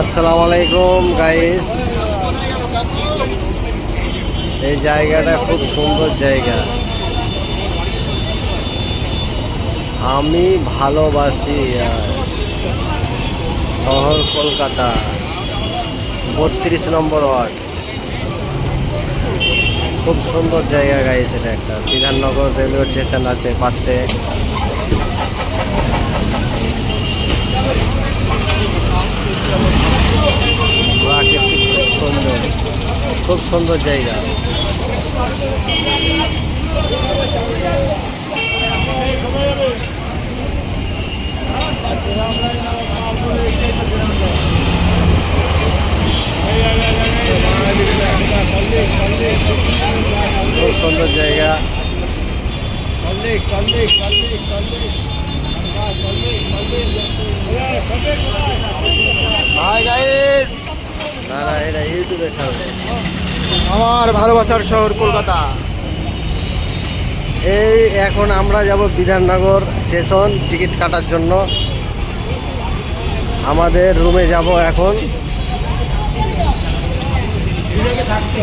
আসসালামু আলাইকুম গাইস এই জায়গাটা খুব সুন্দর জায়গা। আমি ভালোবাসি শহর কলকাতা, বত্রিশ নম্বর ওয়ার্ড। খুব সুন্দর জায়গা গাইস এটা একটা। বিধাননগর রেলওয়ে স্টেশন আছে পাশে প্রাকৃতিক খুব সুন্দর খুব সুন্দর জায়গা খুব সুন্দর জায়গা হাই আমার ভালোবাসার শহর কলকাতা। এই এখন আমরা যাব বিধাননগর স্টেশন টিকিট কাটার জন্য। আমাদের রুমে যাব এখন। থাকতে